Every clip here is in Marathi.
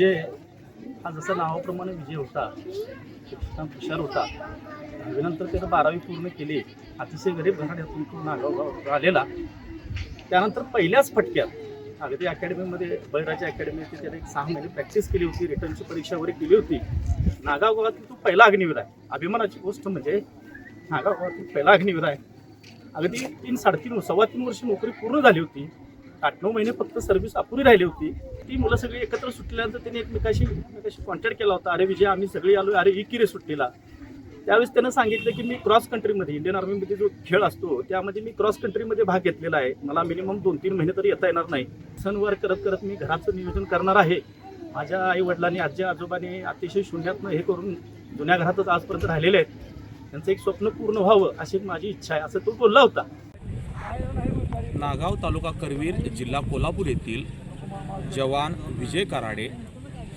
म्हणजे हा जसा नावाप्रमाणे विजय होता शिक्षण हुशार होता. दहावीनंतर त्यानं बारावी पूर्ण केली. अतिशय गरीब घराण्यातून तो नागाव आलेला त्यानंतर पहिल्याच फटक्यात अगदी अकॅडमीमध्ये बळीराजा अकॅडमीमध्ये त्याने एक सहा महिने प्रॅक्टिस केली होती. रिटर्नची परीक्षा वगैरे केली होती. नागाव गावातील तो पहिला अग्निवीर आहे. अभिमानाची गोष्ट म्हणजे नागाव गावातील पहिला अग्निवीर आहे. अगदी तीन साडेतीन सव्वा तीन वर्ष नोकरी पूर्ण झाली होती. आठ नऊ महिने फक्त सर्व्हिस अपुरी राहिली होती. ती मुलं सगळी एकत्र सुटल्यानंतर त्यांनी एकमेकाशी एकमेकाशी कॉन्टॅक्ट केला होता. अरे विजय आम्ही सगळी आलो अरे इकी किरे सुट्टीला त्यावेळेस त्यानं सांगितलं की मी क्रॉस कंट्रीमध्ये इंडियन आर्मीमध्ये जो खेळ असतो त्यामध्ये मी क्रॉस कंट्रीमध्ये भाग घेतलेला आहे. मला मिनिमम दोन तीन महिने तरी येता येणार नाही. सणवार करत करत मी घराचं नियोजन करणार आहे. माझ्या आई वडिलांनी आजी आजोबाने अतिशय शून्यातनं हे करून जुन्या घरातच आजपर्यंत राहिलेले आहेत. त्यांचं एक स्वप्न पूर्ण व्हावं अशी माझी इच्छा आहे असं तो बोलला होता. नागाव तालुका करवीर जिल्हा कोल्हापूर येथील जवान विजय कराडे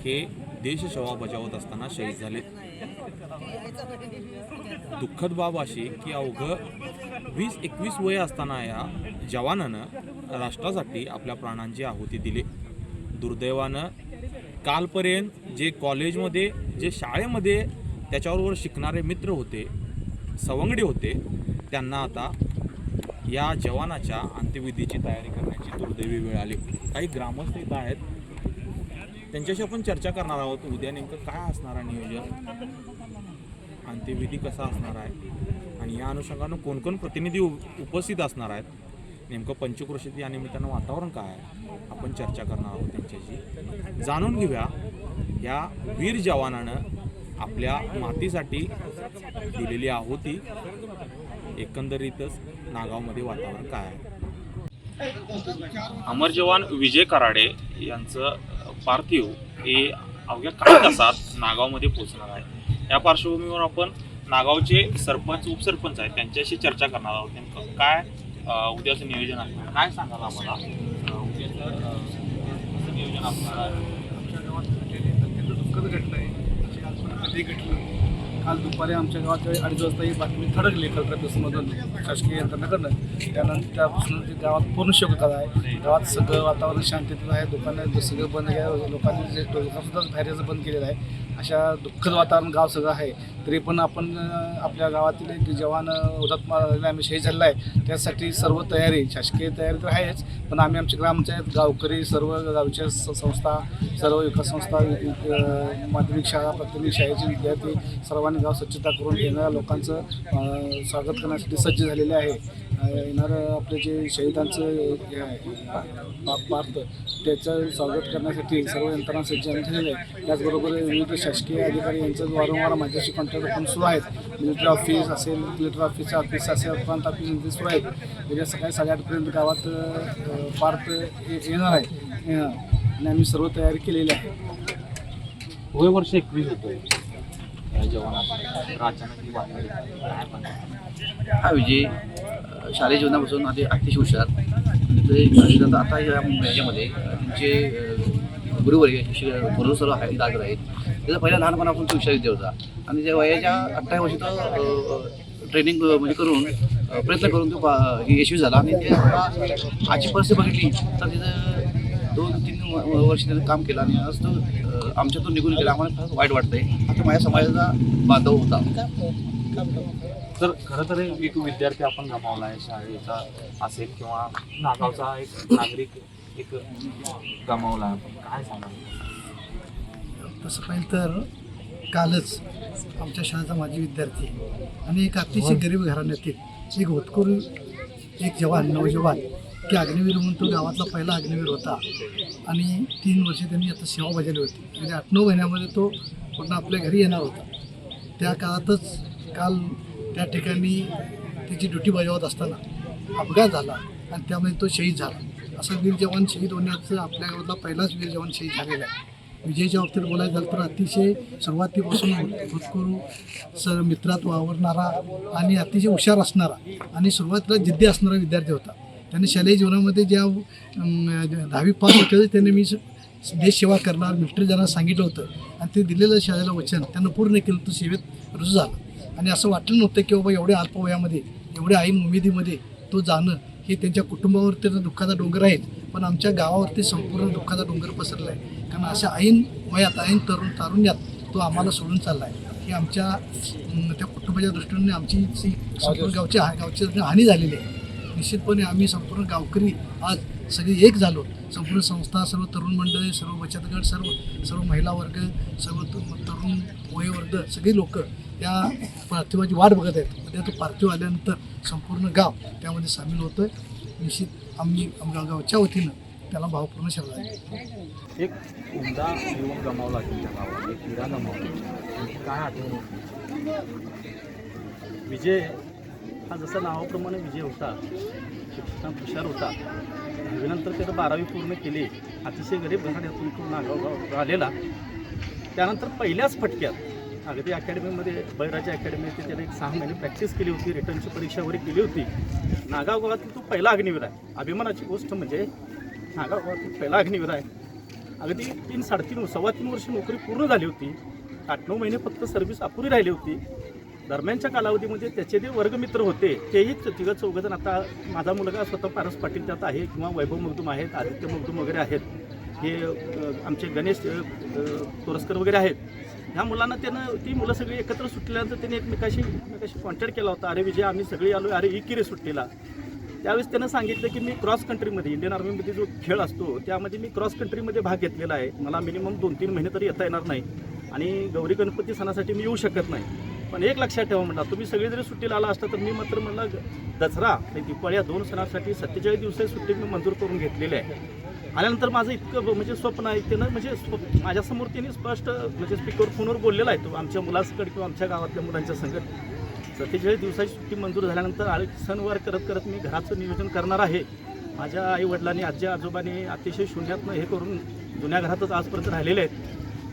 हे देशसेवा बजावत असताना शहीद झाले. दुःखद बाब अशी की अवघं वीस एकवीस वय असताना या जवानानं राष्ट्रासाठी आपल्या प्राणांची आहुती दिली. दुर्दैवानं कालपर्यंत जे कॉलेजमध्ये जे शाळेमध्ये त्याच्याबरोबर शिकणारे मित्र होते सवंगडी होते त्यांना आता या जवानाच्या अंत्यविधीची तयारी करण्याची दुर्दैवी वेळ आली. काही ग्रामस्थ इथं आहेत. त्यांच्याशी आपण चर्चा करणार आहोत. उद्या नेमकं काय असणार आहे नियोजन? अंत्यविधी कसा असणार आहे? आणि या अनुषंगानं कोण कोण प्रतिनिधी उपस्थित असणार आहेत? नेमकं पंचक्रोशीत या निमित्तानं वातावरण काय आहे? आपण चर्चा करणार आहोत त्यांच्याशी. जाणून घेऊया या वीर जवानानं आपल्या मातीसाठी दिलेली आहुती. एकंदरीतच नागावमध्ये वातावरण काय आहे? अमर जवान विजय कराडे यांचं पार्थिव हे अवघ्या काही तासात नागावमध्ये पोहोचणार आहे. या पार्श्वभूमीवर आपण नागावचे सरपंच उपसरपंच आहेत त्यांच्याशी चर्चा करणार आहोत. नेमकं काय उद्याचं नियोजन आहे? काय सांगाल आम्हाला? उद्याचं नियोजन असणार आहे. दुःखद घटना आहे. काल दुपारी आमच्या गावात अडीच वाजता ही बातमी थडकली कलकत्तामधून शासकीय यंत्रणाकडनं. त्यानंतर त्यापासून ते गावात पूर्ण शोकता आहे. गावात सगळं वातावरण शांततेत आहे. दुकानं सगळं बंद आहे. लोकांनी जे सुद्धा धैर्याचं बंद केलेलं आहे. अशा दुःखद वातावरण गाव सगळं आहे. तरी पण आपण आपल्या गावातील एक जवान हुतात्मा आम्ही शहीद झालेला आहे. त्यासाठी सर्व तयारी शासकीय तयारी तर आहेच. पण आम्ही आमच्या ग्रामपंचायत गावकरी सर्व गावच्या स- संस्था सर्व विकास संस्था माध्यमिक शाळा प्राथमिक शाळेचे विद्यार्थी सर्वांनी गाव स्वच्छता करून येणाऱ्या लोकांचं स्वागत करण्यासाठी सज्ज झालेले आहे. येणारं आपले जे शहीदांचं हे आहे, पार्थ त्याचं स्वागत करण्यासाठी सर्व यंत्रणा सज्ज आम्ही झालेले आहे. त्याचबरोबर विविध शासकीय अधिकारी यांचं वारंवार माझ्याशी कॉन्टॅक्ट पण सुरू आहेत. मिलिटरी ऑफिस असेल मिलिटरी ऑफिसचा ऑफिस असेल प्रांत ऑफिस यांचे सुरू आहेत. उद्या सकाळी साडेआठपर्यंत गावात पार्थ येणार आहे. येणार. आणि आम्ही सर्व तयारी केलेली आहे. वय वर्ष एकवीस होतं हा विजय शालेय जीवनापासून आधी अतिशय हुशार. म्हणजे आणि ते आता या याच्यामध्ये त्यांचे गुरुवर्य गुरु सर्व आहे दादर आहेत. त्याचा पहिला लहानपणापासून तो हुशार विद्या होता. आणि त्या वयाच्या अठ्ठावीस वर्षी तो ट्रेनिंग म्हणजे करून प्रयत्न करून तो यशस्वी झाला. आणि ते आजची परिस्थिती बघितली तर तिथं दोन तीन वर्ष त्यानं काम केलं. आणि आज तो आमच्यातून निघून गेला आम्हाला फार वाईट वाटतंय. आता माझ्या समाजाचा बांधव होता. तर खरं तर एक विद्यार्थी आपण गमावला आहे शाळेचा असेल किंवा नागावचा एक नागरिक एक गमावला. आहे आपण काय सांगाल? तसं पाहिलं तर कालच आमच्या शाळेचा माजी विद्यार्थी आणि एक अतिशय गरीब घराण्यातील एक होतकरू एक जवान नवजवान की अग्निवीर म्हणून तो गावातला पहिला अग्निवीर होता. आणि तीन वर्ष त्यांनी आता सेवा बजावली होती. म्हणजे आठ नऊ महिन्यामध्ये तो पुन्हा आपल्या घरी येणार होता. त्या काळातच काल त्या ठिकाणी त्याची ड्युटी बजावत असताना अपघात झाला आणि त्यामुळे तो शहीद झाला. असा वीर जवान शहीद होण्याचं आपल्या गावातला पहिलाच वीर जवान शहीद झालेला आहे. विजयच्या बाबतीत बोलायचं झालं तर अतिशय सुरुवातीपासून होतकरू स मित्रात वावरणारा आणि अतिशय हुशार असणारा आणि सुरुवातीला जिद्दी असणारा विद्यार्थी होता. त्यांनी शालेय जीवनामध्ये ज्या दहावी पास होते त्याने मी देशसेवा करणार मिलिटरी जाणार सांगितलं होतं आणि ते दिलेलं शाळेला वचन त्यांना पूर्ण केलं तो सेवेत रुजू झाला. आणि असं वाटलं नव्हतं की बाबा एवढ्या अल्प वयामध्ये एवढ्या ऐन उमेदीमध्ये तो जाणं हे त्यांच्या कुटुंबावरती तर दुःखाचा डोंगर आहे. पण आमच्या गावावरती संपूर्ण दुःखाचा डोंगर पसरला आहे. कारण अशा ऐन वयात ऐन तरुण तारुण्यात तो आम्हाला सोडून चालला आहे. हे आमच्या त्या कुटुंबाच्या दृष्टीने आमची जी संपूर्ण गावची हा- गावची हानी झालेली आहे निश्चितपणे आम्ही संपूर्ण गावकरी आज सगळे एक झालो. संपूर्ण संस्था सर्व तरुण मंडळी सर्व बचत गट सर्व सर्व महिला वर्ग सर्व तरुण वयोवर्ग सगळी लोक त्या पार्थिवाची वाट बघत आहेत. त्या तो पार्थिव आल्यानंतर संपूर्ण गाव त्यामध्ये सामील होतं निश्चित आम्ही आमच्या गावच्या वतीनं त्याला भावपूर्ण शब्द आहे एक उमदा युवक गमावला तुमच्या गावात एक हिरा गमावला काय आठवण विजय हा जसा नावाप्रमाणे विजय होता शिक्षणात हुशार होता दहावीनंतर त्यानं बारावी पूर्ण केली अतिशय गरीब घराण्यातून तो नागाव आलेला. त्यानंतर पहिल्याच फटक्यात अगदी अकॅडमीमध्ये बैराजी अकॅडमीमध्ये त्याने एक सहा महिने प्रॅक्टिस केली होती रिटर्नची परीक्षा वगैरे केली होती. नागाव गावातील तो पहिला अग्निवीर आहे. अभिमानाची गोष्ट म्हणजे नागाव गावातील पहिला अग्निवीर आहे. अगदी तीन साडेतीन सव्वा तीन वर्ष नोकरी पूर्ण झाली होती. आठ नऊ महिने फक्त सर्व्हिस अपुरी राहिली होती. दरम्यानच्या कालावधीमध्ये त्याचे जे वर्गमित्र होते तेही तिघं चौघजण आता माझा मुलगा स्वतः पारस पाटील त्यात आहे किंवा वैभव मुगदुम आहेत आदित्य मुगदुम वगैरे आहेत. हे आमचे गणेश अ, वगैरे आहेत. ह्या मुलांना त्यानं ती मुलं सगळी एकत्र सुटल्यानंतर त्यांनी एकमेकाशी एकमेकाशी कॉन्टॅक्ट केला होता. अरे विजय आम्ही सगळी आलो अरे इकिरे सुट्टीला त्यावेळेस त्यानं सांगितलं की मी क्रॉस कंट्रीमध्ये इंडियन आर्मीमध्ये जो खेळ असतो त्यामध्ये मी क्रॉस कंट्रीमध्ये भाग घेतलेला आहे. मला मिनिमम दोन तीन महिने तरी येता येणार नाही. आणि गौरी गणपती सणासाठी मी येऊ शकत नाही. पण एक लक्षात ठेवा म्हणला तुम्ही सगळी जरी सुट्टीला आला असता तर मी मात्र म्हणला दसरा आणि दिवाळी या दोन सणासाठी सत्तेचाळीस दिवसाची सुट्टी मी मंजूर करून घेतलेली आहे. आल्यानंतर माझं इतकं ब- म्हणजे स्वप्न आहे त्यानं म्हणजे स्व- माझ्यासमोर त्यांनी स्पष्ट म्हणजे स्पीकर फोनवर बोललेला आहे तो आमच्या मुलासकड किंवा आमच्या गावातल्या मुलांच्या संगत सत्तेचाळीस दिवसाची सुट्टी मंजूर झाल्यानंतर आळे सणवार करत करत मी घराचं नियोजन करणार आहे. माझ्या आई वडिलांनी आजी आजोबांनी अतिशय शून्यातनं हे करून जुन्या घरातच आजपर्यंत राहिलेले आहेत.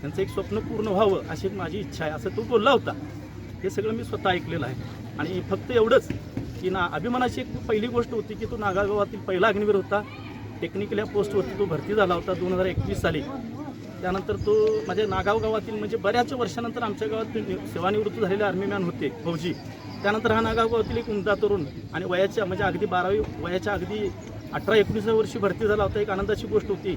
त्यांचं एक स्वप्न पूर्ण व्हावं अशी माझी इच्छा आहे असं तो बोलला होता. हे सगळं मी स्वतः ऐकलेलं आहे. आणि फक्त एवढंच की ना अभिमानाची एक पहिली गोष्ट होती की तो नागागावातील पहिला अग्निवीर होता. टेक्निकल या पोस्टवरती तो भरती झाला होता दोन हजार एकवीस साली. त्यानंतर तो म्हणजे माझ्या नागाव गावातील म्हणजे बऱ्याच वर्षानंतर आमच्या गावात सेवानिवृत्त झालेले आर्मीमॅन होते फौजी. त्यानंतर हा नागाव गावातील एक उमदा तरुण आणि वयाच्या म्हणजे अगदी बारावी वयाच्या अगदी अठरा एकोणीसाव्या वर्षी भरती झाला होता. एक आनंदाची गोष्ट होती.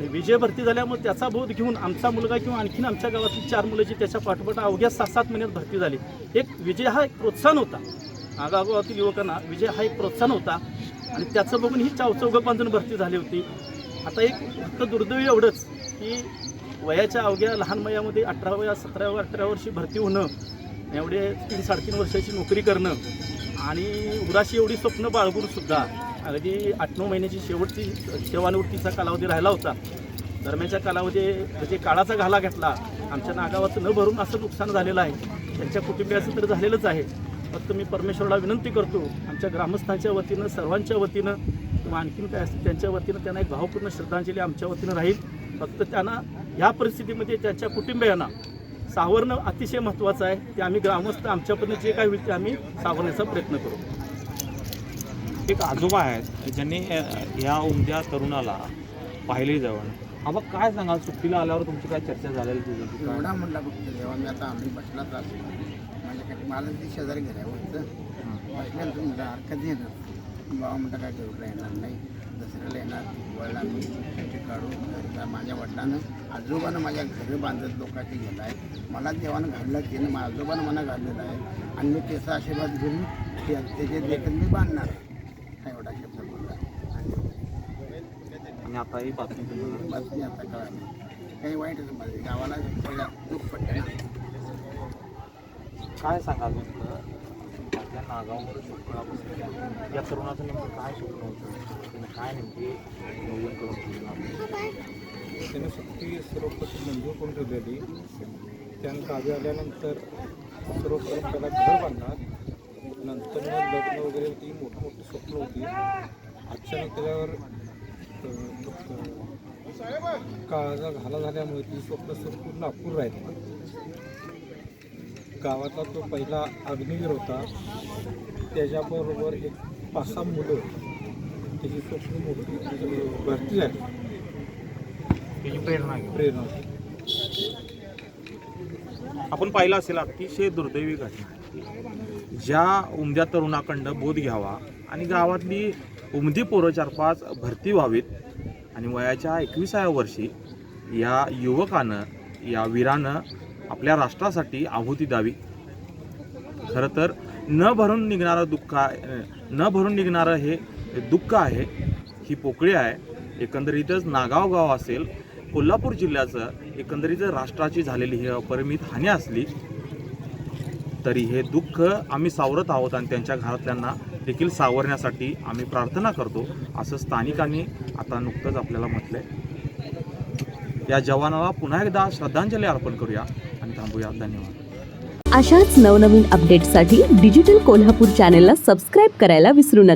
आणि विजय भरती झाल्यामुळे त्याचा बोध घेऊन आमचा मुलगा किंवा आणखीन आमच्या गावातील चार मुलं जी त्याच्या पाठोपाठ अवघ्या सात सात महिन्यात भरती झाली. एक विजय हा एक प्रोत्साहन होता. आगागावातील युवकांना विजय हा एक प्रोत्साहन होता. आणि त्याचं बघून ही चावचौघं भरती झाली होती. आता एक फक्त दुर्दैव एवढंच की वयाच्या अवघ्या लहान वयामध्ये अठराव्या सतराव्या अठरा वर्षी भरती होणं एवढे तीन साडेतीन वर्षाची नोकरी करणं आणि उराशी एवढी स्वप्न बाळगूनसुद्धा अगदी आठ नऊ महिन्याची शेवटची सेवानिवृत्तीचा कालावधी राहिला होता. दरम्यानच्या कालावधी म्हणजे काळाचा घाला घेतला. आमच्या नागावाचं न भरून असं नुकसान झालेलं आहे. त्यांच्या कुटुंबियाचं तर झालेलंच आहे. फक्त मी परमेश्वराला विनंती करतो आमच्या ग्रामस्थांच्या वतीनं सर्वांच्या वतीनं किंवा आणखीन काय असतील त्यांच्या वतीनं त्यांना एक भावपूर्ण श्रद्धांजली आमच्या वतीनं राहील. फक्त त्यांना ह्या परिस्थितीमध्ये त्यांच्या कुटुंबियांना सावरणं अतिशय महत्त्वाचं आहे. ते आम्ही ग्रामस्थ आमच्यापर्यंत जे काय होईल ते आम्ही सावरण्याचा प्रयत्न करू. एक आजोबा आहेत ज्यांनी या उमद्या तरुणाला पाहिले जाऊन आबा काय सांगाल? सुट्टीला आल्यावर तुमची काय चर्चा झालेली तुझी एवढा म्हणला बघतो जेव्हा मी आता आम्ही बसला त्रास माझ्याकडे मला ती शेजारी घर होतं बसल्यानंतर म्हणलं हरकत येणार? बाबा म्हणता काय करू येणार नाही दसऱ्याला येणार वडिला मी त्याचे काढून घरचा माझ्या वडिलानं आजोबानं माझ्या घरं बांधत लोकांचे गेलं आहे. मला देवानं घडलं त्यानं माझ्या आजोबानं मला घाललेलं आहे आणि मी त्याचा आशीर्वाद घेऊन ते- त्याचे देखील मी बांधणार आहे हा एवढा शब्द बोलला आणि आता ही बातमी तुम्हाला बातमी आता कळाली. काही वाईटच माझ्या गावाला पहिला दुःख पडलं काय सांगाल नेमकं? आपल्या नागावमध्ये स्वप्न बसल्या या तरुणाचं नेमकं काय स्वप्न होतं? त्याने काय नेमके नियोजन करून ठेवलं? त्याने सुट्टी सर्वप्रथम मंजूर करून ठेवलेली? त्यानं गावी आल्यानंतर सर्वप्रथम त्याला घर बांधणार. नंतर मग लग्न वगैरे होती मोठी मोठी स्वप्न होती. अचानक त्याच्यावर काळाचा घाला झाल्यामुळे ती स्वप्न संपूर्ण अपूर्ण राहिली. गावातला तो पहिला अग्निवीर होता. त्याच्याबरोबर एक पाच सहा मुलं त्याची स्वप्न मोठी भरती झाली. त्याची प्रेरणा. प्रेरणा. आपण पाहिलं असेल अतिशय दुर्दैवी घटना. ज्या उमद्या तरुणाकडं बोध घ्यावा आणि गावातली उमदी पोरं चार पाच भरती व्हावीत आणि वयाच्या एकविसाव्या वर्षी या युवकानं या वीरानं आपल्या राष्ट्रासाठी आहुती द्यावी. खरं तर न भरून निघणारं दुःख आहे न भरून निघणारं हे दुःख आहे ही पोकळी आहे. एकंदरीतच नागाव गाव असेल कोल्हापूर जिल्ह्याचं एकंदरीत राष्ट्राची झालेली ही अपरिमित हानी असली तरी हे दुःख आम्ही सावरत आहोत आणि त्यांच्या घरातल्यांना देखील सावरण्यासाठी आम्ही प्रार्थना करतो. असं स्थानिकांनी आता नुकतंच आपल्याला म्हटलंय. या जवानाला पुन्हा एकदा श्रद्धांजली अर्पण करूया आणि थांबूया. धन्यवाद. अशाच नवनवीन अपडेटसाठी डिजिटल कोल्हापूर चॅनेलला सबस्क्राईब करायला विसरू नका.